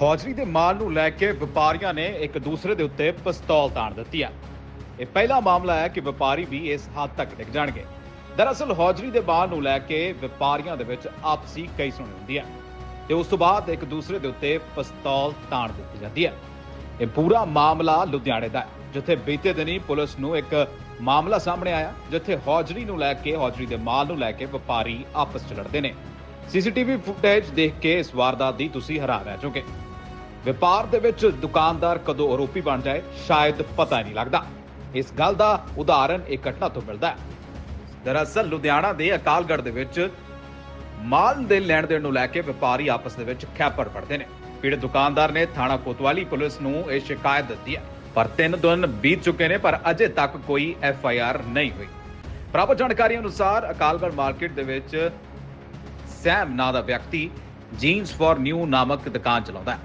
Hosiery ਦੇ ਮਾਲ ਨੂੰ ਲੈ ਕੇ ਵਪਾਰੀਆਂ ਨੇ ਇੱਕ ਦੂਸਰੇ ਦੇ ਉੱਤੇ ਪਿਸਤੌਲ ਤਾਣ ਦਿੱਤੀ ਹੈ। ਇਹ ਪਹਿਲਾ ਮਾਮਲਾ ਹੈ ਕਿ ਵਪਾਰੀ ਵੀ ਇਸ ਹੱਦ ਤੱਕ ਡਿੱਗ ਜਾਣਗੇ। ਦਰਅਸਲ ਹੌਜਰੀ ਦੇ ਮਾਲ ਨੂੰ ਲੈ ਕੇ ਵਪਾਰੀਆਂ ਦੇ ਵਿੱਚ ਆਪਸੀ ਕਈ ਸੁਣੀ ਹੁੰਦੀ ਹੈ ਤੇ ਉਸ ਤੋਂ ਬਾਅਦ ਇੱਕ ਦੂਸਰੇ ਦੇ ਉੱਤੇ ਪਿਸਤੌਲ ਤਾਣ ਦਿੱਤੀ ਜਾਂਦੀ ਹੈ। ਇਹ ਪੂਰਾ ਮਾਮਲਾ ਲੁਧਿਆਣੇ ਦਾ ਹੈ, ਜਿੱਥੇ ਬੀਤੇ ਦਿਨੀ ਪੁਲਿਸ ਨੂੰ ਇੱਕ ਮਾਮਲਾ ਸਾਹਮਣੇ ਆਇਆ, ਜਿੱਥੇ ਹੌਜਰੀ ਨੂੰ ਲੈ ਕੇ ਹੌਜਰੀ ਦੇ ਮਾਲ ਨੂੰ ਲੈ ਕੇ ਵਪਾਰੀ ਆਪਸ 'ਚ ਲੜਦੇ ਨੇ। ਸੀਸੀਟੀਵੀ ਫੁਟੇਜ ਦੇਖ ਕੇ ਇਸ ਵਾਰਦਾਤ ਦੀ ਤੁਸੀਂ ਹੈਰਾਨ ਰਹਿ ਜਾਓਗੇ। ਵਪਾਰ ਦੇ ਵਿੱਚ ਦੁਕਾਨਦਾਰ ਕਦੋਂ ਆਰੋਪੀ ਬਣ ਜਾਏ, ਸ਼ਾਇਦ ਪਤਾ ਹੀ ਨਹੀਂ ਲੱਗਦਾ। ਇਸ ਗੱਲ ਦਾ ਉਦਾਹਰਨ ਇਹ ਘਟਨਾ ਤੋਂ ਮਿਲਦਾ ਹੈ। ਦਰਅਸਲ, ਲੁਧਿਆਣਾ ਦੇ ਅਕਾਲਗੜ੍ਹ ਦੇ ਵਿੱਚ ਮਾਲ ਦੇ ਲੈਣ ਦੇਣ ਨੂੰ ਲੈ ਕੇ ਵਪਾਰੀ ਆਪਸ ਦੇ ਵਿੱਚ ਖੈਪਰ ਪੜਦੇ ਨੇ। ਪੀੜਤ ਦੁਕਾਨਦਾਰ ਨੇ ਥਾਣਾ ਕੋਤਵਾਲੀ ਪੁਲਿਸ ਨੂੰ ਇਹ ਸ਼ਿਕਾਇਤ ਦਿੱਤੀ ਹੈ। ਪਰ ਤਿੰਨ ਦਿਨ ਬੀਤ ਚੁੱਕੇ ਨੇ, ਪਰ ਅਜੇ ਤੱਕ ਕੋਈ ਐਫ ਆਈ ਆਰ ਨਹੀਂ ਹੋਈ। ਪ੍ਰਾਪਤ ਜਾਣਕਾਰੀ ਅਨੁਸਾਰ, ਅਕਾਲਗੜ੍ਹ ਮਾਰਕੀਟ ਦੇ ਵਿੱਚ ਸੈਮ ਨਾਂ ਦਾ ਵਿਅਕਤੀ ਜੀਨਸ ਫॉर ਨਿਊ ਨਾਮਕ ਦੁਕਾਨ ਚਲਾਉਂਦਾ ਹੈ।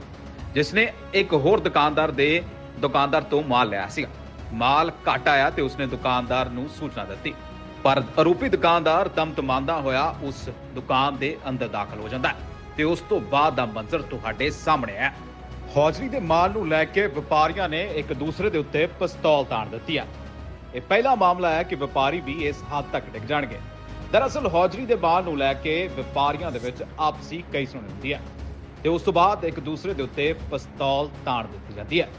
ਜਿਸ ਨੇ ਇੱਕ ਹੋਰ ਦੁਕਾਨਦਾਰ ਦੇ ਦੁਕਾਨਦਾਰ ਤੋਂ ਮਾਲ ਲਿਆ ਸੀ ਮਾਲ ਘੱਟ ਆਇਆ ਤੇ ਉਸਨੇ ਦੁਕਾਨਦਾਰ ਨੂੰ ਸੂਚਨਾ ਦਿੱਤੀ। ਪਰ ਆਰੋਪੀ ਦੁਕਾਨਦਾਰ ਤਮਤਮਾਂਦਾ ਹੋਇਆ ਉਸ ਦੁਕਾਨ ਦੇ ਅੰਦਰ ਦਾਖਲ ਹੋ ਜਾਂਦਾ ਤੇ ਉਸ ਤੋਂ ਬਾਅਦ ਦਾ ਮੰਜ਼ਰ ਤੁਹਾਡੇ ਸਾਹਮਣੇ ਹੈ। ਹੌਜਰੀ ਦੇ ਮਾਲ ਨੂੰ ਲੈ ਕੇ ਵਪਾਰੀਆਂ ਨੇ ਇੱਕ ਦੂਸਰੇ ਦੇ ਉੱਤੇ ਪਿਸਤੌਲ ਤਾਣ ਦਿੱਤੀ ਹੈ। ਇਹ ਪਹਿਲਾ ਮਾਮਲਾ ਹੈ ਕਿ ਵਪਾਰੀ ਵੀ ਇਸ ਹੱਦ ਤੱਕ ਡਿੱਗ ਜਾਣਗੇ। ਦਰਅਸਲ ਹੌਜਰੀ ਦੇ ਮਾਲ ਨੂੰ ਲੈ ਕੇ ਵਪਾਰੀਆਂ ਦੇ ਵਿੱਚ ਆਪਸੀ ਕਈ ਸੁਣ ਹੁੰਦੀ ਹੈ। ਤੇ ਉਸ ਤੋਂ ਬਾਅਦ ਇੱਕ ਦੂਸਰੇ ਦੇ ਉੱਤੇ ਪਿਸਤੌਲ ਤਾਣ ਦਿੱਤੀ ਜਾਂਦੀ ਹੈ।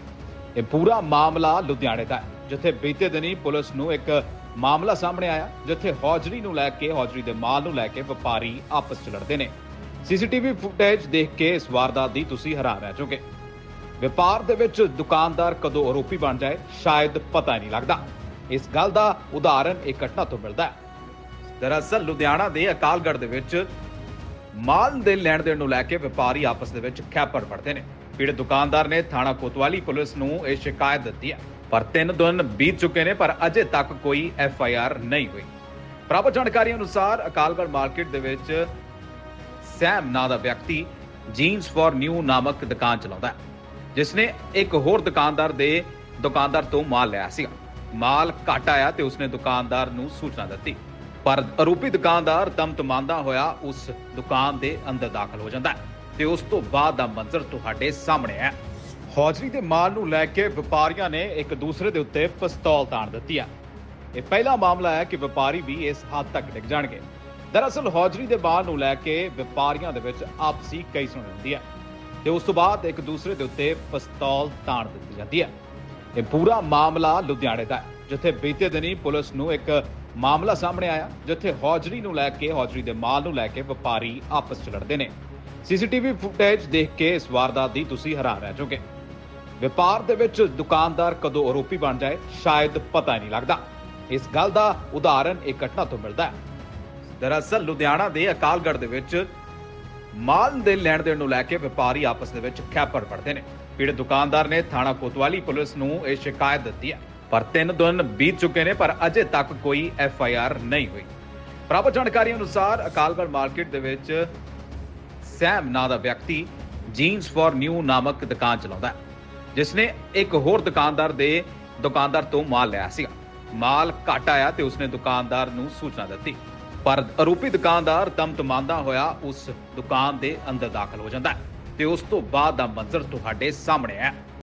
ਇਹ ਪੂਰਾ ਮਾਮਲਾ ਲੁਧਿਆਣੇ ਦਾ ਹੈ, ਜਿੱਥੇ ਬੀਤੇ ਦਿਨੀ ਪੁਲਿਸ ਨੂੰ ਇੱਕ ਮਾਮਲਾ ਸਾਹਮਣੇ ਆਇਆ, ਜਿੱਥੇ ਹੌਜਰੀ ਨੂੰ ਲੈ ਕੇ, ਹੌਜਰੀ ਦੇ ਮਾਲ ਨੂੰ ਲੈ ਕੇ ਵਪਾਰੀ ਆਪਸ 'ਚ ਲੜਦੇ ਨੇ। ਸੀਸੀਟੀਵੀ ਫੁਟੇਜ ਦੇਖ ਕੇ ਇਸ ਵਾਰਦਾਤ ਦੀ ਤੁਸੀਂ ਹੈਰਾਨ ਰਹਿ ਜਾਓਗੇ। ਵਪਾਰ ਦੇ ਵਿੱਚ ਦੁਕਾਨਦਾਰ ਕਦੋਂ ਆਰੋਪੀ ਬਣ ਜਾਏ, ਸ਼ਾਇਦ ਪਤਾ ਹੀ ਨਹੀਂ ਲੱਗਦਾ। ਇਸ ਗੱਲ ਦਾ ਉਦਾਹਰਨ ਇਹ ਘਟਨਾ ਤੋਂ ਮਿਲਦਾ ਹੈ। ਦਰਅਸਲ, ਲੁਧਿਆਣਾ ਦੇ ਅਕਾਲਗੜ੍ਹ ਦੇ ਵਿੱਚ ਮਾਲ ਦੇ ਲੈਣ ਦੇਣ ਨੂੰ ਲੈ ਕੇ ਵਪਾਰੀ ਆਪਸ ਦੇ ਵਿੱਚ ਖੈਪਰ ਪੜਦੇ ਨੇ। ਪੀੜਤ ਦੁਕਾਨਦਾਰ ਨੇ ਥਾਣਾ ਕੋਤਵਾਲੀ ਪੁਲਿਸ ਨੂੰ ਇਹ ਸ਼ਿਕਾਇਤ ਦਿੱਤੀ ਹੈ। ਪਰ ਤਿੰਨ ਦਿਨ ਬੀਤ ਚੁੱਕੇ ਨੇ, ਪਰ ਅਜੇ ਤੱਕ ਕੋਈ ਐਫ ਆਈ ਆਰ ਨਹੀਂ ਹੋਈ। ਪ੍ਰਾਪਤ ਜਾਣਕਾਰੀ ਅਨੁਸਾਰ ਅਕਾਲਗੜ੍ਹ ਮਾਰਕੀਟ ਦੇ ਵਿੱਚ ਸੈਮ ਨਾਂ ਦਾ ਵਿਅਕਤੀ ਜੀਨਸ ਫॉर ਨਿਊ ਨਾਮਕ ਦੁਕਾਨ ਚਲਾਉਂਦਾ ਹੈ, ਜਿਸ ਨੇ ਇੱਕ ਹੋਰ ਦੁਕਾਨਦਾਰ ਦੇ ਦੁਕਾਨਦਾਰ ਤੋਂ ਮਾਲ ਲਿਆ ਸੀ ਮਾਲ ਘੱਟ ਆਇਆ ਤੇ ਉਸਨੇ ਦੁਕਾਨਦਾਰ ਨੂੰ ਸੂਚਨਾ ਦਿੱਤੀ। ਪਰ ਆਰੋਪੀ ਦੁਕਾਨਦਾਰ ਤਮਤਮਾਂਦਾ ਹੋਇਆ ਉਸ ਦੁਕਾਨ ਦੇ ਅੰਦਰ ਦਾਖਲ ਹੋ ਜਾਂਦਾ ਹੈ ਤੇ ਉਸ ਤੋਂ ਬਾਅਦ ਦਾ ਮੰਜ਼ਰ ਤੁਹਾਡੇ ਸਾਹਮਣੇ ਹੈ। ਹੌਜਰੀ ਦੇ ਮਾਲ ਨੂੰ ਲੈ ਕੇ ਵਪਾਰੀਆਂ ਨੇ ਇੱਕ ਦੂਸਰੇ ਦੇ ਉੱਤੇ ਪਿਸਤੌਲ ਤਾਣ ਦਿੱਤੀ ਹੈ। ਇਹ ਪਹਿਲਾ ਮਾਮਲਾ ਹੈ ਕਿ ਵਪਾਰੀ ਵੀ ਇਸ ਹੱਦ ਤੱਕ ਡਿੱਗ ਜਾਣਗੇ। ਦਰਅਸਲ ਹੌਜਰੀ ਦੇ ਮਾਲ ਨੂੰ ਲੈ ਕੇ ਵਪਾਰੀਆਂ ਦੇ ਵਿੱਚ ਆਪਸੀ ਕਈ ਸੁਣ ਹੁੰਦੀ ਹੈ ਤੇ ਉਸ ਤੋਂ ਬਾਅਦ ਇੱਕ ਦੂਸਰੇ ਦੇ ਉੱਤੇ ਪਿਸਤੌਲ ਤਾਣ ਦਿੱਤੀ ਜਾਂਦੀ ਹੈ। ਇਹ ਪੂਰਾ ਮਾਮਲਾ ਲੁਧਿਆਣੇ ਦਾ ਹੈ, ਜਿੱਥੇ ਬੀਤੇ ਦਿਨੀ ਪੁਲਿਸ ਨੂੰ ਇੱਕ ਮਾਮਲਾ ਸਾਹਮਣੇ ਆਇਆ, ਜਿੱਥੇ ਹੌਜਰੀ ਨੂੰ ਲੈ ਕੇ, ਹੌਜਰੀ ਦੇ ਮਾਲ ਨੂੰ ਲੈ ਕੇ ਵਪਾਰੀ ਆਪਸ 'ਚ ਲੜਦੇ ਨੇ। ਸੀਸੀਟੀਵੀ ਫੁਟੇਜ ਦੇਖ ਕੇ ਇਸ ਵਾਰਦਾਤ ਦੀ ਤੁਸੀਂ ਹੈਰਾਨ ਰਹਿ ਜਾਓਗੇ। ਵਪਾਰ ਦੇ ਵਿੱਚ ਦੁਕਾਨਦਾਰ ਕਦੋਂ ਆਰੋਪੀ ਬਣ ਜਾਏ, ਸ਼ਾਇਦ ਪਤਾ ਹੀ ਨਹੀਂ ਲੱਗਦਾ। ਇਸ ਗੱਲ ਦਾ ਉਦਾਹਰਨ ਇਹ ਘਟਨਾ ਤੋਂ ਮਿਲਦਾ ਹੈ। ਦਰਅਸਲ, ਲੁਧਿਆਣਾ ਦੇ ਅਕਾਲਗੜ੍ਹ ਦੇ ਵਿੱਚ ਮਾਲ ਦੇ ਲੈਣ ਦੇਣ ਨੂੰ ਲੈ ਕੇ ਵਪਾਰੀ ਆਪਸ ਦੇ ਵਿੱਚ ਖੈਪਰ ਪੜਦੇ ਨੇ। ਪੀੜਤ ਦੁਕਾਨਦਾਰ ਨੇ ਥਾਣਾ ਕੋਤਵਾਲੀ ਪੁਲਿਸ ਨੂੰ ਇਹ ਸ਼ਿਕਾਇਤ ਦਿੱਤੀ ਹੈ। ਪਰ ਤਿੰਨ ਦਿਨ ਬੀਤ ਚੁੱਕੇ ਨੇ, ਪਰ ਅਜੇ ਤੱਕ ਕੋਈ ਐਫ ਆਈ ਆਰ ਨਹੀਂ ਹੋਈ। ਪ੍ਰਾਪਤ ਜਾਣਕਾਰੀ ਅਨੁਸਾਰ ਅਕਾਲਗੜ੍ਹ ਮਾਰਕੀਟ ਦੇ ਵਿੱਚ ਸੈਮ ਨਾਂ ਦਾ ਵਿਅਕਤੀ ਜੀਨਸ ਫॉर ਨਿਊ ਨਾਮਕ ਦੁਕਾਨ ਚਲਾਉਂਦਾ ਹੈ, ਜਿਸ ਨੇ ਇੱਕ ਹੋਰ ਦੁਕਾਨਦਾਰ ਦੇ ਦੁਕਾਨਦਾਰ ਤੋਂ ਮਾਲ ਲਿਆ ਸੀ ਮਾਲ ਘੱਟ ਆਇਆ ਤੇ ਉਸਨੇ ਦੁਕਾਨਦਾਰ ਨੂੰ ਸੂਚਨਾ ਦਿੱਤੀ। ਪਰ ਆਰੋਪੀ ਦੁਕਾਨਦਾਰ ਦਮ ਤਮਤਮਾਂਦਾ ਹੋਇਆ ਉਸ ਦੁਕਾਨ ਦੇ ਅੰਦਰ ਦਾਖਲ ਹੋ ਜਾਂਦਾ ਹੈ ਤੇ ਉਸ ਤੋਂ ਬਾਅਦ ਦਾ ਮੰਜ਼ਰ ਤੁਹਾਡੇ ਸਾਹਮਣੇ ਹੈ।